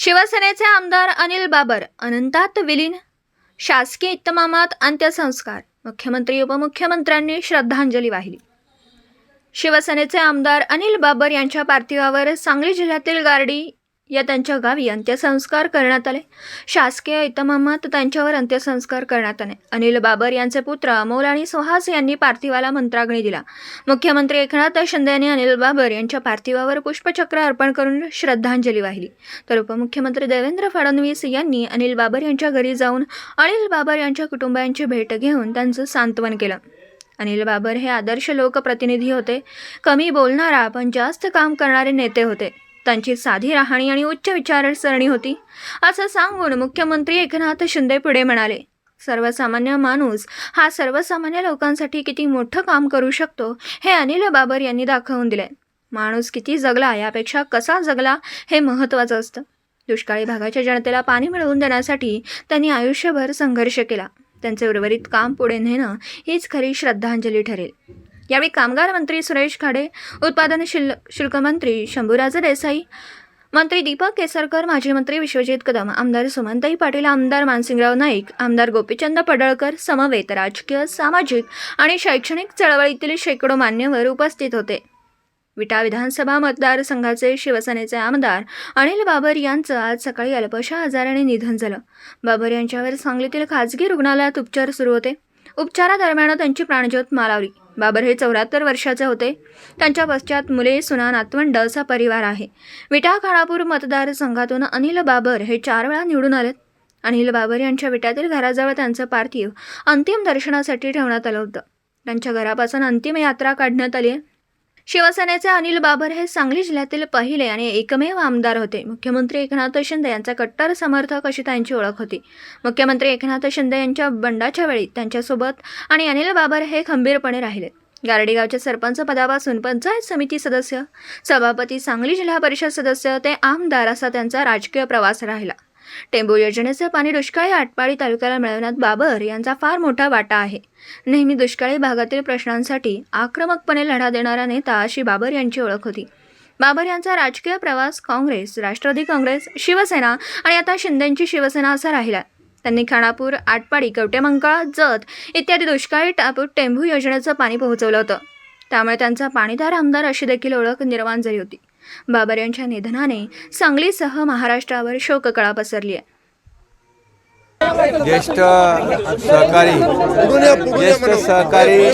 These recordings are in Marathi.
शिवसेनेचे आमदार अनिल बाबर अनंतात विलीन शासकीय इतमामात अंत्यसंस्कार मुख्यमंत्री उपमुख्यमंत्र्यांनी श्रद्धांजली वाहिली. शिवसेनेचे आमदार अनिल बाबर यांच्या पार्थिवावर सांगली जिल्ह्यातील गारडी या त्यांच्या गावी अंत्यसंस्कार करण्यात आले. शासकीय इतमामात त्यांच्यावर अंत्यसंस्कार करण्यात आले. अनिल बाबर यांचे पुत्र अमोल आणि सुहास यांनी पार्थिवाला मंत्राग्नी दिला. मुख्यमंत्री एकनाथ शिंदे यांनी अनिल बाबर यांच्या पार्थिवावर पुष्पचक्र अर्पण करून श्रद्धांजली वाहिली. तर उपमुख्यमंत्री देवेंद्र फडणवीस यांनी अनिल बाबर यांच्या घरी जाऊन अनिल बाबर यांच्या कुटुंबियांची भेट घेऊन त्यांचं सांत्वन केलं. अनिल बाबर हे आदर्श लोकप्रतिनिधी होते. कमी बोलणारा पण जास्त काम करणारे नेते होते. त्यांची साधी राहणी आणि उच्च विचारसरणी होती. असं सांगून मुख्यमंत्री एकनाथ शिंदे पुढे म्हणाले सर्वसामान्य माणूस हा सर्वसामान्य लोकांसाठी किती मोठं काम करू शकतो हे अनिल बाबर यांनी दाखवून दिले माणूस किती जगला यापेक्षा कसा जगला हे महत्त्वाचं असतं. दुष्काळी भागाच्या जनतेला पाणी मिळवून देण्यासाठी त्यांनी आयुष्यभर संघर्ष केला. त्यांचे उर्वरित काम पुढे नेणं हीच खरी श्रद्धांजली ठरेल. यावेळी कामगार मंत्री सुरेश खाडे उत्पादन शिल शुल्क मंत्री शंभूराज देसाई मंत्री दीपक केसरकर माजी मंत्री विश्वजित कदम आमदार सुमंताई पाटील आमदार मानसिंगराव नाईक आमदार गोपीचंद पडळकर समवेत राजकीय सामाजिक आणि शैक्षणिक चळवळीतील शेकडो मान्यवर उपस्थित होते. विटा विधानसभा मतदारसंघाचे शिवसेनेचे आमदार अनिल बाबर यांचं आज सकाळी अल्पशा आजाराने निधन झालं. बाबर यांच्यावर सांगलीतील खाजगी रुग्णालयात उपचार सुरू होते. उपचारादरम्यान त्यांची प्राणज्योत मालावली. बाबर हे चौऱ्याहत्तर वर्षाचे होते. त्यांच्या पश्चात मुले सुना नातवंड असा परिवार आहे. विटा खाणापूर मतदारसंघातून अनिल बाबर हे चार वेळा निवडून आलेत. अनिल बाबर यांच्या विट्यातील घराजवळ त्यांचं पार्थिव अंतिम दर्शनासाठी ठेवण्यात आलं होतं. त्यांच्या घरापासून अंतिम यात्रा काढण्यात आली आहे. शिवसेनेचे अनिल बाबर हे सांगली जिल्ह्यातील पहिले आणि एकमेव आमदार होते. मुख्यमंत्री एकनाथ शिंदे यांचा कट्टर समर्थक अशी त्यांची ओळख होती. मुख्यमंत्री एकनाथ शिंदे यांच्या बंडाच्या वेळी त्यांच्यासोबत आणि अनिल बाबर हे खंबीरपणे राहिले. गारडेगावच्या सरपंच पदापासून पंचायत समिती सदस्य सभापती सांगली जिल्हा परिषद सदस्य ते आमदार असा त्यांचा राजकीय प्रवास राहिला. टेंबू योजनेचे पाणी दुष्काळी आटपाडी तालुक्याला मिळवण्यात बाबर यांचा फार मोठा वाटा आहे. नेहमी दुष्काळी भागातील प्रश्नांसाठी आक्रमकपणे लढा देणारा नेता अशी बाबर यांची ओळख होती. बाबर यांचा राजकीय प्रवास काँग्रेस राष्ट्रवादी काँग्रेस शिवसेना आणि आता शिंदेंची शिवसेना असा राहिला त्यांनी खानापूर आटपाडी कवटेमंकाळा जत इत्यादी दुष्काळी टापूर टेंभू योजनेचं पाणी पोहोचवलं होतं. त्यामुळे त्यांचा पाणीदार आमदार अशी देखील ओळख निर्माण झाली होती. बाबर यांच्या निधनाने सांगलीसह महाराष्ट्रावर शोककळा पसरली आहे. ज्येष्ठ सहकारी ज्येष्ठ सहकारी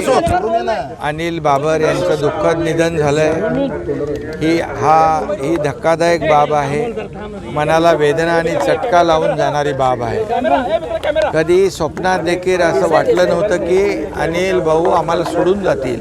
अनिल बाबर यांचं दुःखद निधन झालंय. ही हा ही धक्कादायक बाब आहे. मनाला वेदना आणि चटका लावून जाणारी बाब आहे. कधी स्वप्नात देखील असं वाटलं नव्हतं की अनिल भाऊ आम्हाला सोडून जातील.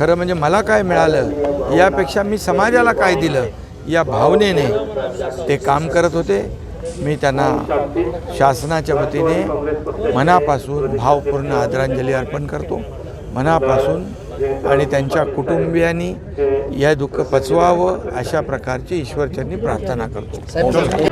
खरं म्हणजे मला काय मिळालं यापेक्षा मी समाजाला काय दिलं या भावनेने ते काम करत होते. मी त्यांना शासनाच्या वतीने मनापासून भावपूर्ण आदरांजली अर्पण करतो. मनापासून आणि त्यांच्या कुटुंबियांनी या दुःख पचवावं अशा प्रकारची ईश्वरचरणी प्रार्थना करतो.